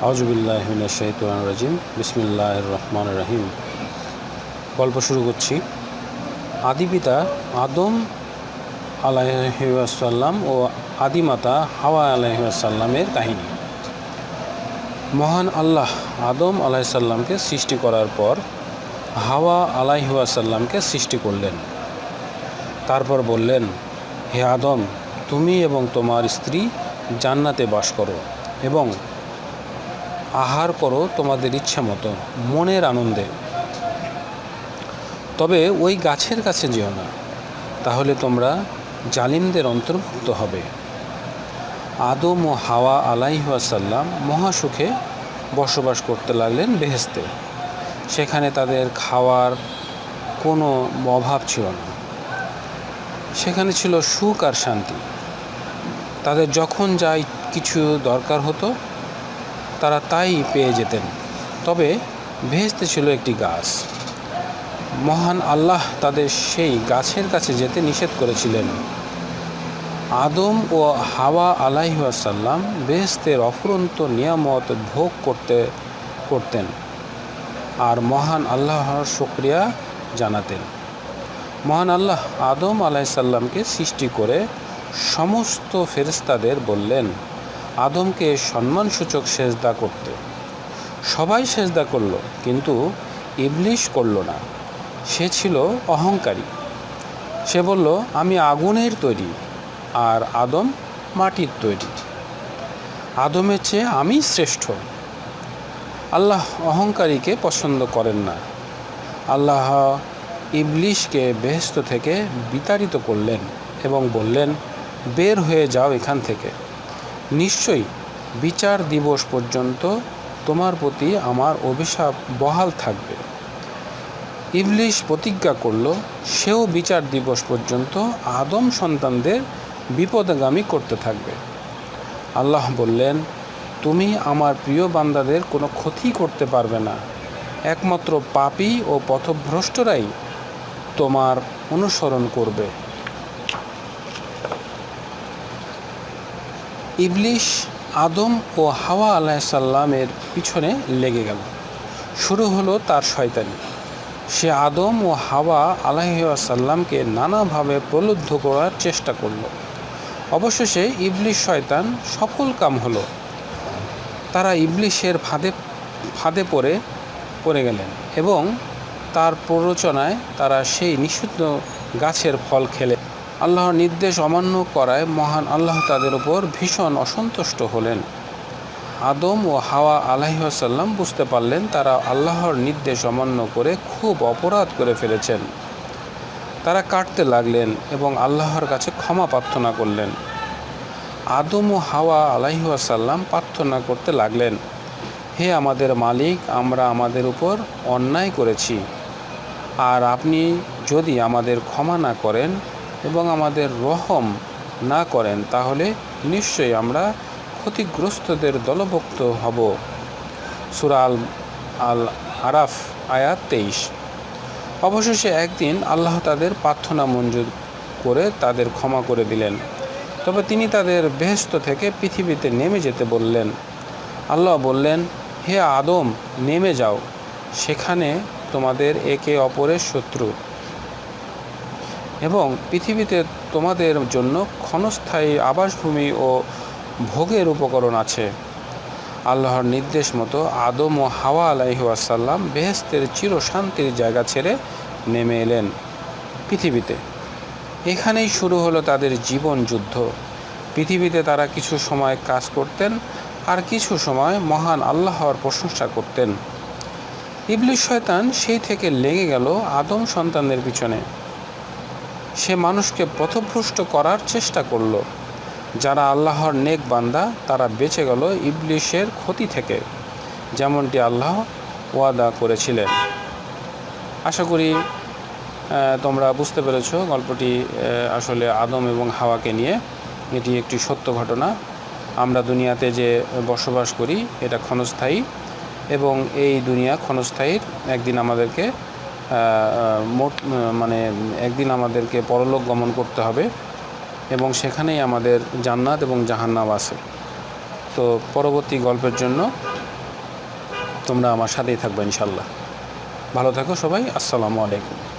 আউজুবিল্লাহমিন শাহিতান রাজিম। বিসমিল্লাহ রহমান রহিম। গল্প শুরু করছি। আদিপিতা আদম আলাইসাল্লাম ও আদিমাতা হাওয়া আলাইসাল্লামের কাহিনী। মহান আল্লাহ আদম আলাইসাল্লামকে সৃষ্টি করার পর হাওয়া আলাইহাসাল্লামকে সৃষ্টি করলেন। তারপর বললেন, হে আদম, তুমি এবং তোমার স্ত্রী জান্নাতে বাস করো এবং আহার করো তোমাদের ইচ্ছা মতো, মনের আনন্দে। তবে ওই গাছের কাছে যেও না, তাহলে তোমরা জালিমদের অন্তর্ভুক্ত হবে। আদম ও হাওয়া আলাইহাসাল্লাম মহাসুখে বসবাস করতে লাগলেন বেহেস্তে সেখানে তাদের খাওয়ার কোনো অভাব ছিল না। সেখানে ছিল সুখ আর শান্তি। তাদের যখন যাই কিছু দরকার হতো তারা তাই পেয়ে যেতেন। তবে ভেস্তে ছিল একটি গাছ। মহান আল্লাহ তাদের সেই গাছের কাছে যেতে নিষেধ করেছিলেন। আদম ও হাওয়া আলাইহাসাল্লাম বেহেস্তের অফুরন্ত নিয়ামত ভোগ করতে করতেন আর মহান আল্লাহর শুক্রিয়া জানাতেন। মহান আল্লাহ আদম আলাইসাল্লামকে সৃষ্টি করে সমস্ত ফেরেস্তাদের বললেন আদমকে সম্মানসূচক সেজদা করতে। সবাই সেজদা করল, কিন্তু ইবলিশ করল না। সে ছিল অহংকারী। সে বলল, আমি আগুনের তৈরি আর আদম মাটির তৈরি। আদমের চেয়ে আমি শ্রেষ্ঠ। আল্লাহ অহংকারীকে পছন্দ করেন না। আল্লাহ ইবলিশকে বেহেস্ত থেকে বিতাড়িত করলেন এবং বললেন, বের হয়ে যাও এখান থেকে। নিশ্চয়ই, বিচার দিবস পর্যন্ত তোমার প্রতি আমার অভিশাপ বহাল থাকবে। ইবলিশ প্রতিজ্ঞা করল, সেও বিচার দিবস পর্যন্ত আদম সন্তানদের বিপদগামী করতে থাকবে। আল্লাহ বললেন, তুমি আমার প্রিয় বান্দাদের কোনো ক্ষতি করতে পারবে না। একমাত্র পাপী ও পথভ্রষ্টরাই তোমার অনুসরণ করবে। ইবলিশ আদম ও হাওয়া আলাইসাল্লামের পিছনে লেগে গেল। শুরু হলো তার শয়তানি। সে আদম ও হাওয়া আলাইসাল্লামকে নানাভাবে প্রলুব্ধ করার চেষ্টা করল। অবশেষে ইবলিশ শয়তান সফল কাম হলো। তারা ইবলিশের ফাঁদে ফাঁদে পড়ে পড়ে গেলেন এবং তার প্ররোচনায় তারা সেই নিষিদ্ধ গাছের ফল খেলে আল্লাহর নির্দেশ অমান্য করায় মহান আল্লাহ তাদের উপর ভীষণ অসন্তুষ্ট হলেন। আদম ও হাওয়া আলাহিসাল্লাম বুঝতে পারলেন তারা আল্লাহর নির্দেশ অমান্য করে খুব অপরাধ করে ফেলেছেন। তারা কাটতে লাগলেন এবং আল্লাহর কাছে ক্ষমা প্রার্থনা করলেন। আদম ও হাওয়া আলাইহাসাল্লাম প্রার্থনা করতে লাগলেন, হে আমাদের মালিক, আমরা আমাদের উপর অন্যায় করেছি। আর আপনি যদি আমাদের ক্ষমা না করেন এবং আমাদের রহম না করেন, তাহলে নিশ্চয়ই আমরা ক্ষতিগ্রস্তদের দলভুক্ত হব। সুরা আল আল আরাফ আয়াত তেইশ। অবশেষে একদিন আল্লাহ তাদের প্রার্থনা মঞ্জুর করে তাদের ক্ষমা করে দিলেন। তবে তিনি তাদের বেহস্ত থেকে পৃথিবীতে নেমে যেতে বললেন। আল্লাহ বললেন, হে আদম, নেমে যাও। সেখানে তোমাদের একে অপরের শত্রু। এবং পৃথিবীতে তোমাদের জন্য ক্ষণস্থায়ী আবাসভূমি ও ভোগের উপকরণ আছে। আল্লাহর নির্দেশ মতো আদম ও হাওয়া আলাইহাসাল্লাম বেহেস্তের চিরশান্তির জায়গা ছেড়ে নেমে এলেন পৃথিবীতে। এখানেই শুরু হলো তাদের জীবন যুদ্ধ। পৃথিবীতে তারা কিছু সময় কাজ করতেন আর কিছু সময় মহান আল্লাহর প্রশংসা করতেন। ইবলিশ শয়তান সেই থেকে লেগে গেল আদম সন্তানদের পিছনে। সে মানুষকে পথভ্রষ্ট করার চেষ্টা করল। যারা আল্লাহর নেক বান্দা, তারা বেঁচে গেল ইবলিশের ক্ষতি থেকে, যেমনটি আল্লাহ ওয়াদা করেছিলেন। আশা করি তোমরা বুঝতে পেরেছ গল্পটি আসলে আদম এবং হাওয়াকে নিয়ে। এটি একটি সত্য ঘটনা। আমরা দুনিয়াতে যে বসবাস করি, এটা ক্ষণস্থায়ী এবং এই দুনিয়া ক্ষণস্থায়ীর। একদিন আমাদেরকে মোট মানে একদিন আমাদেরকে পরলোক গমন করতে হবে এবং সেখানেই আমাদের জান্নাত এবং জাহান্নাব আছে। তো পরবর্তী গল্পের জন্য তোমরা আমার সাথেই থাকবে ইনশাল্লাহ ভালো থাকো সবাই, আসসালামু আলাইকুম।